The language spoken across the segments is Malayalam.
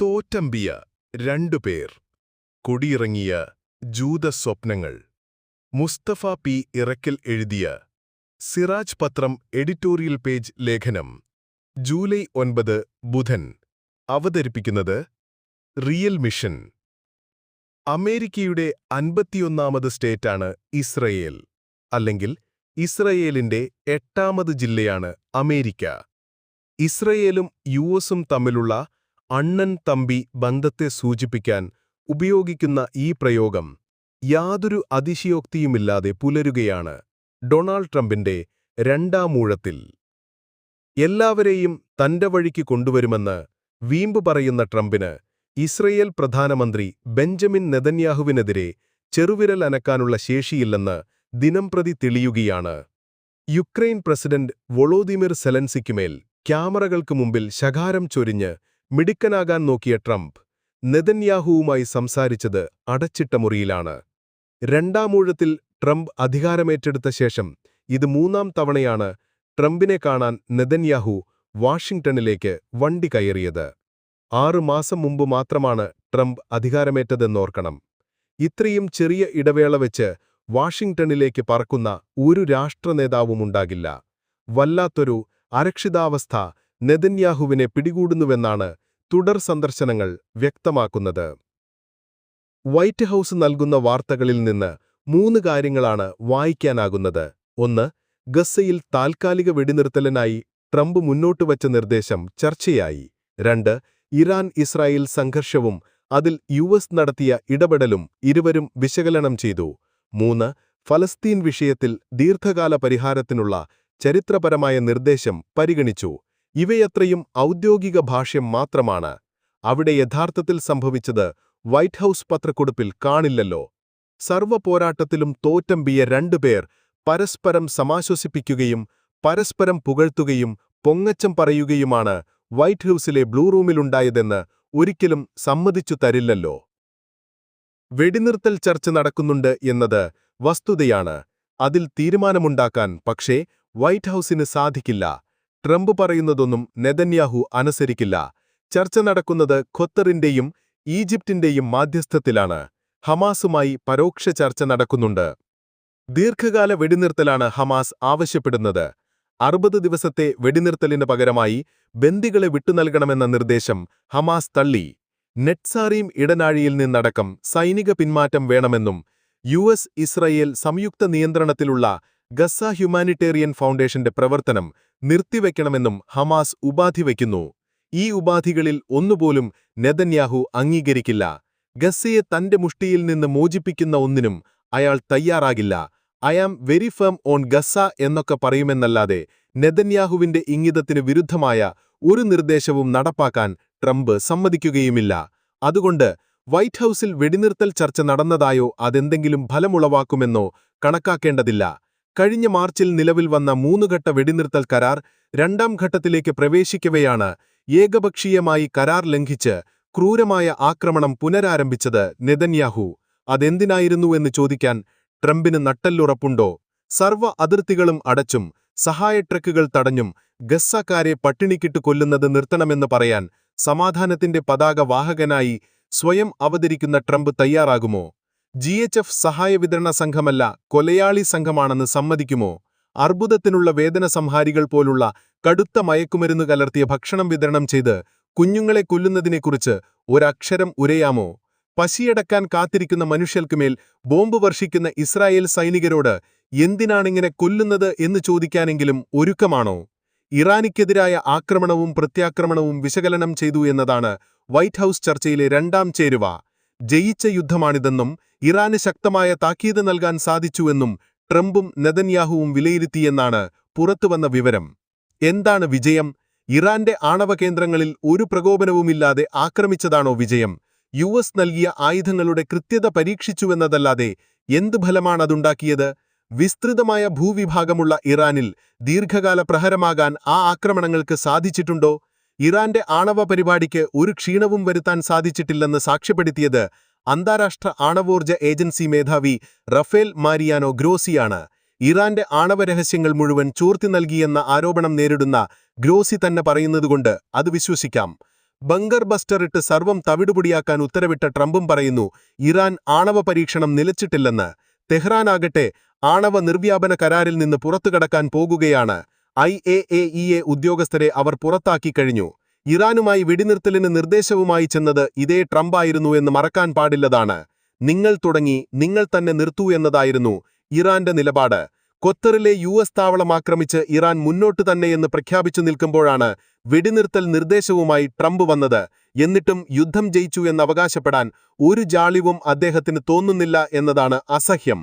തോറ്റമ്പിയ രണ്ടുപേർ കൊടിയിറങ്ങിയ ജൂതസ്വപ്നങ്ങൾ. മുസ്തഫ പി ഇറക്കിൽ എഴുതിയ സിറാജ് പത്രം എഡിറ്റോറിയൽ പേജ് ലേഖനം. ജൂലൈ ഒൻപത് ബുധൻ. അവതരിപ്പിക്കുന്നത് റിയൽ മിഷൻ. അമേരിക്കയുടെ അൻപത്തിയൊന്നാമത് സ്റ്റേറ്റാണ് ഇസ്രയേൽ. അല്ലെങ്കിൽ ഇസ്രയേലിന്റെ എട്ടാമത് ജില്ലയാണ് അമേരിക്ക. ഇസ്രയേലും യു എസും തമ്മിലുള്ള അണ്ണൻ തമ്പി ബന്ധത്തെ സൂചിപ്പിക്കാൻ ഉപയോഗിക്കുന്ന ഈ പ്രയോഗം യാതൊരു അതിശയോക്തിയുമില്ലാതെ പുലരുകയാണ് ഡൊണാൾഡ് ട്രംപിന്റെ രണ്ടാമൂഴത്തിൽ എല്ലാവരെയും തന്റെ വഴിക്ക് കൊണ്ടുവരുമെന്ന് വീമ്പ് പറയുന്ന ട്രംപിന് ഇസ്രയേൽ പ്രധാനമന്ത്രി ബെഞ്ചമിൻ നെതന്യാഹുവിനെതിരെ ചെറുവിരൽ അനക്കാനുള്ള ശേഷിയില്ലെന്ന് ദിനംപ്രതി തെളിയുകയാണ്. യുക്രൈൻ പ്രസിഡന്റ് വൊളോദിമിർ സെലൻസിക്കുമേൽ ക്യാമറകൾക്ക് മുമ്പിൽ ശകാരം ചൊരിഞ്ഞ് മിടുക്കനാകാൻ നോക്കിയ ട്രംപ് നെതന്യാഹുവുമായി സംസാരിച്ചത് അടച്ചിട്ട മുറിയിലാണ്. രണ്ടാമൂഴത്തിൽ ട്രംപ് അധികാരമേറ്റെടുത്ത ശേഷം ഇത് മൂന്നാം തവണയാണ് ട്രംപിനെ കാണാൻ നെതന്യാഹു വാഷിംഗ്ടണിലേക്ക് വണ്ടി കയറിയത്. ആറു മാസം മുമ്പ് മാത്രമാണ് ട്രംപ് അധികാരമേറ്റതെന്നോർക്കണം. ഇത്രയും ചെറിയ ഇടവേള വെച്ച് വാഷിംഗ്ടണിലേക്ക് പറക്കുന്ന ഒരു രാഷ്ട്രനേതാവുമുണ്ടാകില്ല വല്ലാത്തൊരു അരക്ഷിതാവസ്ഥ നെതന്യാഹുവിനെ പിടികൂടുന്നുവെന്നാണ് തുടർ സന്ദർശനങ്ങൾ വ്യക്തമാക്കുന്നത്. വൈറ്റ് ഹൌസ് നൽകുന്ന വാർത്തകളിൽ നിന്ന് മൂന്ന് കാര്യങ്ങളാണ് വായിക്കാനാകുന്നത്. ഒന്ന് ഗസയിൽ താൽക്കാലിക വെടിനിർത്തലിനായി ട്രംപ് മുന്നോട്ടുവച്ച നിർദ്ദേശം ചർച്ചയായി. രണ്ട് ഇറാൻ ഇസ്രായേൽ സംഘർഷവും അതിൽ യു എസ് നടത്തിയ ഇടപെടലും ഇരുവരും വിശകലനം ചെയ്തു. മൂന്ന് ഫലസ്തീൻ വിഷയത്തിൽ ദീർഘകാല പരിഹാരത്തിനുള്ള ചരിത്രപരമായ നിർദ്ദേശം പരിഗണിച്ചു. ഇവയത്രയും ഔദ്യോഗിക ഭാഷ്യം മാത്രമാണ് അവിടെ യഥാർത്ഥത്തിൽ സംഭവിച്ചത് വൈറ്റ് ഹൌസ് പത്രക്കുറിപ്പിൽ കാണില്ലല്ലോ. സർവ പോരാട്ടത്തിലും തോറ്റമ്പിയ രണ്ടുപേർ പരസ്പരം സമാശ്വസിപ്പിക്കുകയും പരസ്പരം പുകഴ്ത്തുകയും പൊങ്ങച്ചം പറയുകയുമാണ് വൈറ്റ് ഹൌസിലെ ബ്ലൂ റൂമിലുണ്ടായതെന്ന് ഒരിക്കലും സമ്മതിച്ചു തരില്ലല്ലോ. വെടിനിർത്തൽ ചർച്ച നടക്കുന്നുണ്ട് എന്നത് വസ്തുതയാണ്. അതിൽ തീരുമാനമുണ്ടാക്കാൻ പക്ഷേ വൈറ്റ് ഹൌസിന് സാധിക്കില്ല. ട്രംപ് പറയുന്നതൊന്നും നെതന്യാഹു അനുസരിക്കില്ല. ചർച്ച നടക്കുന്നത് ഖത്തറിന്റെയും ഈജിപ്തിന്റെയും മാധ്യസ്ഥത്തിലാണ്. ഹമാസുമായി പരോക്ഷ ചർച്ച നടക്കുന്നുണ്ട്. ദീർഘകാല വെടിനിർത്തലാണ് ഹമാസ് ആവശ്യപ്പെടുന്നത്. അറുപത് ദിവസത്തെ വെടിനിർത്തലിന് പകരമായി ബന്ദികളെ വിട്ടുനൽകണമെന്ന നിർദ്ദേശം ഹമാസ് തള്ളി. നെറ്റ്സാറീം ഇടനാഴിയിൽ നിന്നടക്കം സൈനിക പിന്മാറ്റം വേണമെന്നും യു ഇസ്രായേൽ ഇസ്രയേൽ സംയുക്ത നിയന്ത്രണത്തിലുള്ള ഗസ ഹ്യൂമാനിറ്റേറിയൻ ഫൗണ്ടേഷന്റെ പ്രവർത്തനം നിർത്തിവെക്കണമെന്നും ഹമാസ് ഉപാധി വയ്ക്കുന്നു. ഈ ഉപാധികളിൽ ഒന്നുപോലും നെതന്യാഹു അംഗീകരിക്കില്ല. ഗസ്സയെ തന്റെ മുഷ്ടിയിൽ നിന്ന് മോചിപ്പിക്കുന്ന ഒന്നിനും അയാൾ തയ്യാറാകില്ല. I am very firm on Gaza എന്നൊക്കെ പറയുമെന്നല്ലാതെ നെതന്യാഹുവിന്റെ ഇംഗിതത്തിന് വിരുദ്ധമായ ഒരു നിർദ്ദേശവും നടപ്പാക്കാൻ ട്രംപ് സമ്മതിക്കുകയുമില്ല. അതുകൊണ്ട് വൈറ്റ് ഹൌസിൽ വെടിനിർത്തൽ ചർച്ച നടന്നതായോ അതെന്തെങ്കിലും ഫലമുളവാക്കുമെന്നോ കണക്കാക്കേണ്ടതില്ല. കഴിഞ്ഞ മാർച്ചിൽ നിലവിൽ വന്ന മൂന്നുഘട്ട വെടിനിർത്തൽ കരാർ രണ്ടാം ഘട്ടത്തിലേക്ക് പ്രവേശിക്കവെയാണ് ഏകപക്ഷീയമായി കരാർ ലംഘിച്ച് ക്രൂരമായ ആക്രമണം പുനരാരംഭിച്ചത് നെതന്യാഹു. അതെന്തിനായിരുന്നുവെന്ന് ചോദിക്കാൻ ട്രംപിന് നട്ടല്ലുറപ്പുണ്ടോ? സർവ അതിർത്തികളും അടച്ചും സഹായ ട്രക്കുകൾ തടഞ്ഞും ഗസ്സക്കാരെ പട്ടിണിക്കിട്ട് കൊല്ലുന്നത് നിർത്തണമെന്ന് പറയാൻ സമാധാനത്തിന്റെ പതാക വാഹകനായി സ്വയം അവതരിക്കുന്ന ട്രംപ് തയ്യാറാകുമോ? ജി എച്ച് എഫ് സഹായ വിതരണ സംഘമല്ല കൊലയാളി സംഘമാണെന്ന് സമ്മതിക്കുമോ? അർബുദത്തിനുള്ള വേദന സംഹാരികൾ പോലുള്ള കടുത്ത മയക്കുമരുന്ന് കലർത്തിയ ഭക്ഷണം വിതരണം ചെയ്ത് കുഞ്ഞുങ്ങളെ കൊല്ലുന്നതിനെക്കുറിച്ച് ഒരക്ഷരം ഉരയാമോ? പശിയടക്കാൻ കാത്തിരിക്കുന്ന മനുഷ്യർക്കുമേൽ ബോംബ് വർഷിക്കുന്ന ഇസ്രായേൽ സൈനികരോട് എന്തിനാണിങ്ങനെ കൊല്ലുന്നത് എന്ന് ചോദിക്കാനെങ്കിലും ഒരുക്കമാണോ? ഇറാനിക്കെതിരായ ആക്രമണവും പ്രത്യാക്രമണവും വിശകലനം ചെയ്തു എന്നതാണ് വൈറ്റ് ഹൌസ് ചർച്ചയിലെ രണ്ടാം ചേരുവ. ജയിച്ച യുദ്ധമാണിതെന്നും ഇറാന് ശക്തമായ താക്കീത് നൽകാൻ സാധിച്ചുവെന്നും ട്രംപും നെതന്യാഹുവും വിലയിരുത്തിയെന്നാണ് പുറത്തുവന്ന വിവരം. എന്താണ് വിജയം? ഇറാന്റെ ആണവ കേന്ദ്രങ്ങളിൽ ഒരു പ്രകോപനവുമില്ലാതെ ആക്രമിച്ചതാണോ വിജയം? യു എസ് നൽകിയ ആയുധങ്ങളുടെ കൃത്യത പരീക്ഷിച്ചുവെന്നതല്ലാതെ എന്ത് ഫലമാണതുണ്ടാക്കിയത്? വിസ്തൃതമായ ഭൂവിഭാഗമുള്ള ഇറാനിൽ ദീർഘകാല പ്രഹരമാകാൻ ആ ആക്രമണങ്ങൾക്ക് സാധിച്ചിട്ടുണ്ടോ? ഇറാന്റെ ആണവ പരിപാടിക്ക് ഒരു ക്ഷീണവും വരുത്താൻ സാധിച്ചിട്ടില്ലെന്ന് സാക്ഷ്യപ്പെടുത്തിയത് അന്താരാഷ്ട്ര ആണവോർജ ഏജൻസി മേധാവി റഫേൽ മാരിയാനോ ഗ്രോസിയാണ്. ഇറാന്റെ ആണവ രഹസ്യങ്ങൾ മുഴുവൻ ചോർത്തി നൽകിയെന്ന ആരോപണം നേരിടുന്ന ഗ്രോസി തന്നെ പറയുന്നതുകൊണ്ട് അത് വിശ്വസിക്കാം. ബങ്കർ ബസ്റ്റർ ഇട്ട് സർവം തവിടുപൊടിയാക്കാൻ ഉത്തരവിട്ട ട്രംപും പറയുന്നു ഇറാൻ ആണവ പരീക്ഷണം നിലച്ചിട്ടില്ലെന്ന്. തെഹ്റാനാകട്ടെ ആണവ നിർവ്യാപന കരാറിൽ നിന്ന് പുറത്തുകടക്കാൻ പോകുകയാണ്. I A A E A ഉദ്യോഗസ്ഥരെ അവർ പുറത്താക്കി കഴിഞ്ഞു. ഇറാനുമായി വെടിനിർത്തലിന് നിർദ്ദേശവുമായി ചെന്നത് ഇതേ ട്രംപായിരുന്നു എന്ന് മറക്കാൻ പാടില്ലതാണ്. നിങ്ങൾ തുടങ്ങി നിങ്ങൾ തന്നെ നിർത്തൂ എന്നതായിരുന്നു ഇറാന്റെ നിലപാട്. കൊത്തറിലെ യു എസ് താവളം ആക്രമിച്ച് ഇറാൻ മുന്നോട്ട് തന്നെയെന്ന് പ്രഖ്യാപിച്ചു നിൽക്കുമ്പോഴാണ് വെടിനിർത്തൽ നിർദ്ദേശവുമായി ട്രംപ് വന്നത്. എന്നിട്ടും യുദ്ധം ജയിച്ചു എന്ന് അവകാശപ്പെടാൻ ഒരു ജാളിവും അദ്ദേഹത്തിന് തോന്നുന്നില്ല എന്നതാണ് അസഹ്യം.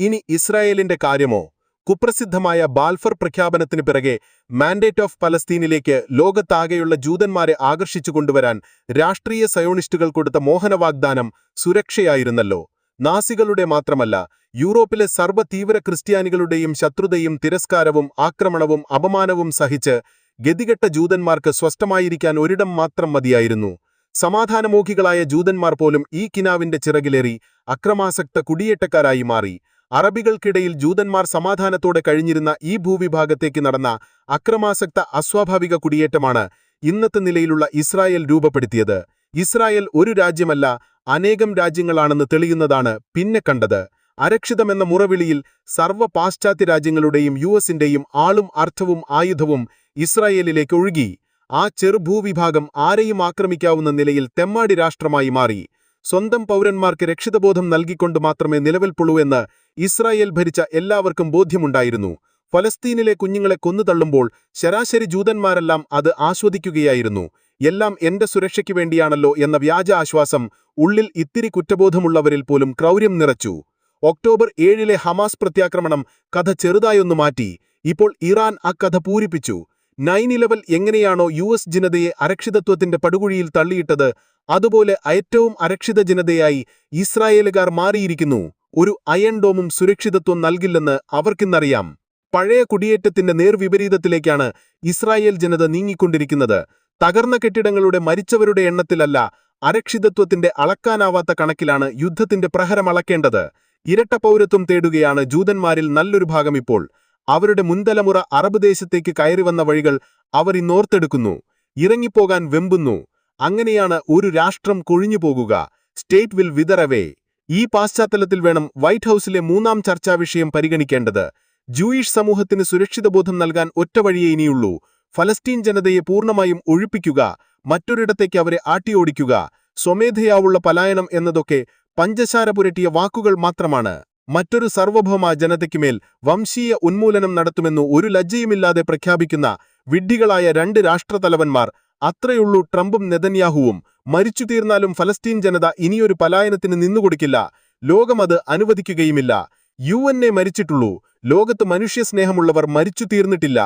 ഇനി ഇസ്രായേലിന്റെ കാര്യമോ? കുപ്രസിദ്ധമായ ബാൽഫർ പ്രഖ്യാപനത്തിന് പിറകെ മാൻഡേറ്റ് ഓഫ് പലസ്തീനിലേക്ക് ലോകത്താകെയുള്ള ജൂതന്മാരെ ആകർഷിച്ചു കൊണ്ടുവരാൻ രാഷ്ട്രീയ സയോണിസ്റ്റുകൾ കൊടുത്ത മോഹനവാഗ്ദാനം സുരക്ഷയായിരുന്നല്ലോ. നാസികളുടെ മാത്രമല്ല യൂറോപ്പിലെ സർവ തീവ്ര ക്രിസ്ത്യാനികളുടെയും ശത്രുതയും തിരസ്കാരവും ആക്രമണവും അപമാനവും സഹിച്ച് ഗതികെട്ട ജൂതന്മാർക്ക് സ്വസ്ഥമായിരിക്കാൻ ഒരിടം മാത്രം മതിയായിരുന്നു. സമാധാനമോഹികളായ ജൂതന്മാർ പോലും ഈ കിനാവിന്റെ ചിറകിലേറി അക്രമാസക്ത കുടിയേറ്റക്കാരായി മാറി. അറബികൾക്കിടയിൽ ജൂതന്മാർ സമാധാനത്തോടെ കഴിഞ്ഞിരുന്ന ഈ ഭൂവിഭാഗത്തേക്ക് നടന്ന അക്രമാസക്ത അസ്വാഭാവിക കുടിയേറ്റമാണ് ഇന്നത്തെ നിലയിലുള്ള ഇസ്രായേൽ രൂപപ്പെടുത്തിയത്. ഇസ്രായേൽ ഒരു രാജ്യമല്ല അനേകം രാജ്യങ്ങളാണെന്ന് തെളിയുന്നതാണ് പിന്നെ കണ്ടത്. അരക്ഷിതമെന്ന മുറവിളിയിൽ സർവ പാശ്ചാത്യ രാജ്യങ്ങളുടെയും യു എസിന്റെയും ആളും അർത്ഥവും ആയുധവും ഇസ്രായേലിലേക്ക് ഒഴുകി. ആ ചെറുഭൂവിഭാഗം ആരെയും ആക്രമിക്കാവുന്ന നിലയിൽ തെമ്മാടി രാഷ്ട്രമായി മാറി. സ്വന്തം പൗരന്മാർക്ക് രക്ഷിതബോധം നൽകിക്കൊണ്ട് മാത്രമേ നിലവിൽപ്പുള്ളൂ എന്ന് ഇസ്രായേൽ ഭരിച്ച എല്ലാവർക്കും ബോധ്യമുണ്ടായിരുന്നു. ഫലസ്തീനിലെ കുഞ്ഞുങ്ങളെ കൊന്നു കൊന്നുതള്ളുമ്പോൾ ശരാശരി ജൂതന്മാരെല്ലാം അത് ആസ്വദിക്കുകയായിരുന്നു. എല്ലാം എന്റെ സുരക്ഷയ്ക്കു വേണ്ടിയാണല്ലോ എന്ന വ്യാജ ആശ്വാസം ഉള്ളിൽ ഇത്തിരി കുറ്റബോധമുള്ളവരിൽ പോലും ക്രൗര്യം നിറച്ചു. ഒക്ടോബർ ഏഴിലെ ഹമാസ് പ്രത്യാക്രമണം കഥ ചെറുതായൊന്നു മാറ്റി. ഇപ്പോൾ ഇറാൻ ആ കഥ പൂരിപ്പിച്ചു. നൈൻ ഇലവൽ എങ്ങനെയാണോ യു എസ് ജനതയെ അരക്ഷിതത്വത്തിന്റെ പടുകുഴിയിൽ തള്ളിയിട്ടത് അതുപോലെ ഏറ്റവും അരക്ഷിത ജനതയായി ഇസ്രായേലുകാർ മാറിയിരിക്കുന്നു. ഒരു അയൺ ഡോമും സുരക്ഷിതത്വം നൽകില്ലെന്ന് അവർക്കിന്നറിയാം. പഴയ കുടിയേറ്റത്തിന്റെ നേർവിപരീതത്തിലേക്കാണ് ഇസ്രായേൽ ജനത നീങ്ങിക്കൊണ്ടിരിക്കുന്നത്. തകർന്ന കെട്ടിടങ്ങളുടെ മരിച്ചവരുടെ എണ്ണത്തിലല്ല അരക്ഷിതത്വത്തിന്റെ അളക്കാനാവാത്ത കണക്കിലാണ് യുദ്ധത്തിന്റെ പ്രഹരം അളക്കേണ്ടത്. ഇരട്ട പൗരത്വം തേടുകയാണ് ജൂതന്മാരിൽ നല്ലൊരു ഭാഗം ഇപ്പോൾ. അവരുടെ മുൻതലമുറ അറബ് ദേശത്തേക്ക് കയറി വന്ന വഴികൾ അവർ ഇന്നോർത്തെടുക്കുന്നു ഇറങ്ങിപ്പോകാൻ വെമ്പുന്നു. അങ്ങനെയാണ് ഒരു രാഷ്ട്രം കൊഴിഞ്ഞുപോകുക സ്റ്റേറ്റ് വിൽ വിതറവേ ഈ പാശ്ചാത്തലത്തിൽ വേണം വൈറ്റ് ഹൌസിലെ മൂന്നാം ചർച്ചാ വിഷയം പരിഗണിക്കേണ്ടത്. ജൂയിഷ് സമൂഹത്തിന് സുരക്ഷിത ബോധം നൽകാൻ ഒറ്റ വഴിയേ ഇനിയുള്ളൂ. ഫലസ്തീൻ ജനതയെ പൂർണമായും ഒഴിപ്പിക്കുക മറ്റൊരിടത്തേക്ക് അവരെ ആട്ടിയോടിക്കുക സ്വമേധയാവുള്ള പലായനം എന്നതൊക്കെ പഞ്ചസാര പുരട്ടിയ വാക്കുകൾ മാത്രമാണ്. മറ്റൊരു സർവഭൗമ ജനതയ്ക്കുമേൽ വംശീയ ഉന്മൂലനം നടത്തുമെന്നു ഒരു ലജ്ജയുമില്ലാതെ പ്രഖ്യാപിക്കുന്ന വിഡ്ഢികളായ രണ്ട് രാഷ്ട്രതലവന്മാർ അത്രയുള്ളൂ ട്രംപും നെതന്യാഹുവും. മരിച്ചു തീർന്നാലും ഫലസ്തീൻ ജനത ഇനിയൊരു പലായനത്തിന് നിന്നുകൊടുക്കില്ല. ലോകമത് അനുവദിക്കുകയുമില്ല. യു എൻ എ മരിച്ചിട്ടുള്ളൂ. ലോകത്ത് മനുഷ്യസ്നേഹമുള്ളവർ മരിച്ചു തീർന്നിട്ടില്ല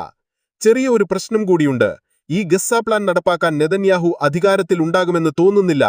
ചെറിയ ഒരു പ്രശ്നം കൂടിയുണ്ട്. ഈ ഗസ്സ പ്ലാൻ നടപ്പാക്കാൻ നെതന്യാഹു അധികാരത്തിൽ ഉണ്ടാകുമെന്ന് തോന്നുന്നില്ല.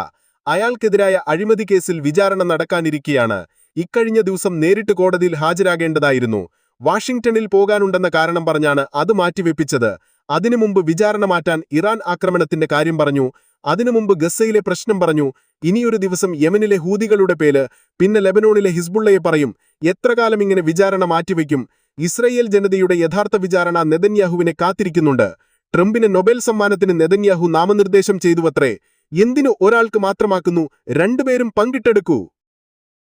അയാൾക്കെതിരായ അഴിമതി കേസിൽ വിചാരണ നടക്കാനിരിക്കെയാണ്. ഇക്കഴിഞ്ഞ ദിവസം നേരിട്ട് കോടതിയിൽ ഹാജരാകേണ്ടതായിരുന്നു. വാഷിംഗ്ടണിൽ പോകാനുണ്ടെന്ന കാരണം പറഞ്ഞാണ് അത് മാറ്റിവെപ്പിച്ചത്. അതിനു മുമ്പ് വിചാരണ മാറ്റാൻ ഇറാൻ ആക്രമണത്തിന്റെ കാര്യം പറഞ്ഞു. അതിനു മുമ്പ് ഗസയിലെ പ്രശ്നം പറഞ്ഞു. ഇനിയൊരു ദിവസം യമനിലെ ഹൂതികളുടെ പേര് പിന്നെ ലെബനോണിലെ ഹിസ്ബുള്ളയെ പറയും. എത്ര കാലം ഇങ്ങനെ വിചാരണ മാറ്റിവെക്കും? ഇസ്രയേൽ ജനതയുടെ യഥാർത്ഥ വിചാരണ നെതന്യാഹുവിനെ കാത്തിരിക്കുന്നുണ്ട്. ട്രംപിന് നൊബേൽ സമ്മാനത്തിന് നെതന്യാഹു നാമനിർദ്ദേശം ചെയ്തുവത്രേ. എന്തിനു ഒരാൾക്ക് മാത്രമാക്കുന്നു? രണ്ടുപേരും പങ്കിട്ടെടുക്കൂ.